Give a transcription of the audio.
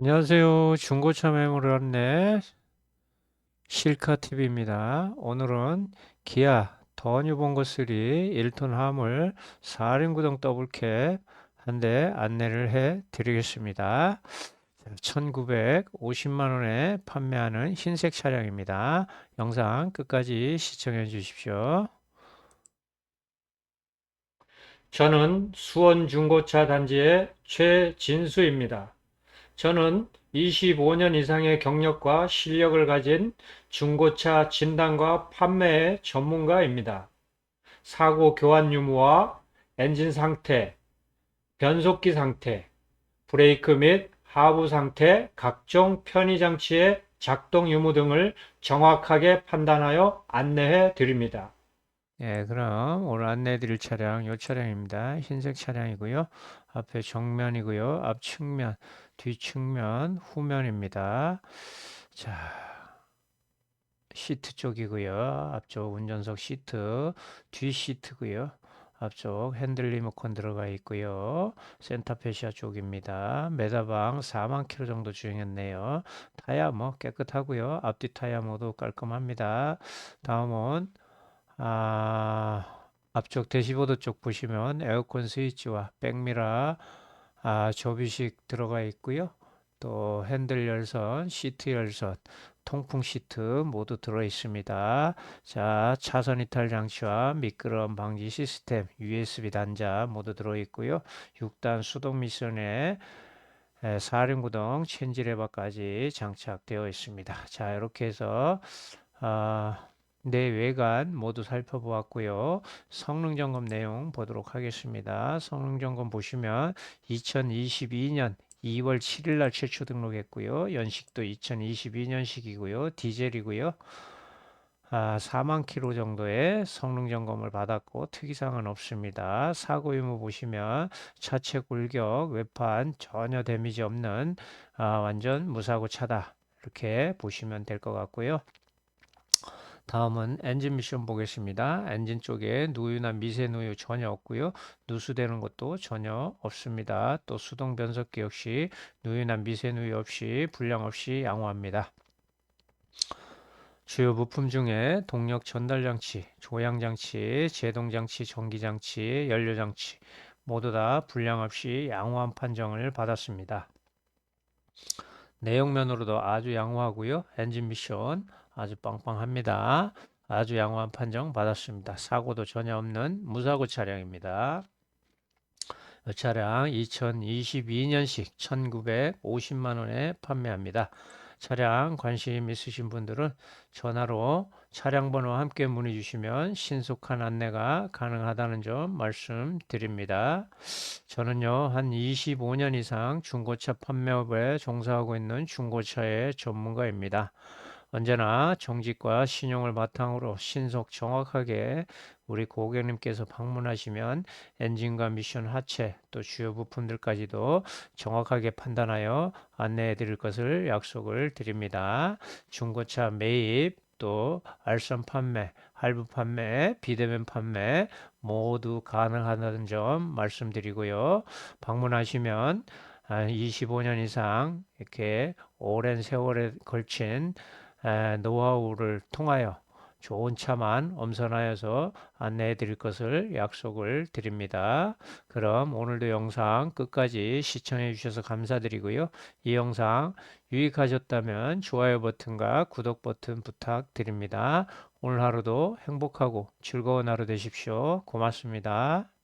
안녕하세요. 중고차 매물 안내 실카TV입니다. 오늘은 기아 더 뉴본거 3 1톤 화물 4륜구동 더블캡 한 대 안내를 해 드리겠습니다. 1950만 원에 판매하는 흰색 차량입니다. 영상 끝까지 시청해 주십시오. 저는 수원 중고차 단지의 최진수입니다. 저는 25년 이상의 경력과 실력을 가진 중고차 진단과 판매의 전문가입니다. 사고 교환 유무와 엔진 상태, 변속기 상태, 브레이크 및 하부 상태, 각종 편의 장치의 작동 유무 등을 정확하게 판단하여 안내해 드립니다. 예, 그럼 오늘 안내해 드릴 차량 이 차량입니다. 흰색 차량이고요. 앞에 정면이고요. 앞 측면, 뒤 측면, 후면입니다. 자, 시트 쪽이고요. 앞쪽 운전석 시트, 뒤 시트고요. 앞쪽 핸들 리모컨 들어가 있고요. 센터페시아 쪽입니다. 메다방 4만 킬로 정도 주행했네요. 타야 뭐 깨끗하고요. 앞뒤 타야 모두 깔끔합니다. 다음은 아, 앞쪽 대시보드 쪽 보시면 에어컨 스위치와 백미러 아, 접이식 들어가 있고요. 또 핸들 열선, 시트 열선, 통풍 시트 모두 들어 있습니다. 자, 차선 이탈 장치와 미끄럼 방지 시스템, USB 단자 모두 들어 있고요. 6단 수동 미션에 사륜구동 체인지 레버까지 장착되어 있습니다. 자, 이렇게 해서 아, 내외관 모두 살펴보았고요. 성능 점검 내용 보도록 하겠습니다. 성능 점검 보시면 2022년 2월 7일 날 최초 등록했고요. 연식도 2022년식이고요. 디젤이고요. 아, 4만 킬로 정도의 성능 점검을 받았고 특이사항은 없습니다. 사고 유무 보시면 차체 골격, 외판 전혀 데미지 없는 아, 완전 무사고 차다. 이렇게 보시면 될 것 같고요. 다음은 엔진 미션 보겠습니다. 엔진 쪽에 누유나 미세 누유 전혀 없고요. 누수되는 것도 전혀 없습니다. 또 수동 변속기 역시 누유나 미세 누유 없이 불량 없이 양호합니다. 주요 부품 중에 동력 전달 장치, 조향 장치, 제동 장치, 전기 장치, 연료 장치 모두 다 불량 없이 양호한 판정을 받았습니다. 내용면으로도 아주 양호하고요. 엔진 미션 아주 빵빵합니다. 아주 양호한 판정 받았습니다. 사고도 전혀 없는 무사고 차량입니다. 이 차량 2022년식 1950만 원에 판매합니다. 차량 관심 있으신 분들은 전화로 차량 번호 함께 문의 주시면 신속한 안내가 가능하다는 점 말씀드립니다. 저는요, 한 25년 이상 중고차 판매업에 종사하고 있는 중고차의 전문가입니다. 언제나 정직과 신용을 바탕으로 신속 정확하게 우리 고객님께서 방문하시면 엔진과 미션 하체 또 주요 부품들까지도 정확하게 판단하여 안내해 드릴 것을 약속을 드립니다. 중고차 매입 또 알선 판매, 할부 판매, 비대면 판매 모두 가능하다는 점 말씀드리고요. 방문하시면 25년 이상 이렇게 오랜 세월에 걸친 노하우를 통하여 좋은 차만 엄선하여서 안내해 드릴 것을 약속을 드립니다. 그럼 오늘도 영상 끝까지 시청해 주셔서 감사드리고요. 이 영상 유익하셨다면 좋아요 버튼과 구독 버튼 부탁드립니다. 오늘 하루도 행복하고 즐거운 하루 되십시오. 고맙습니다.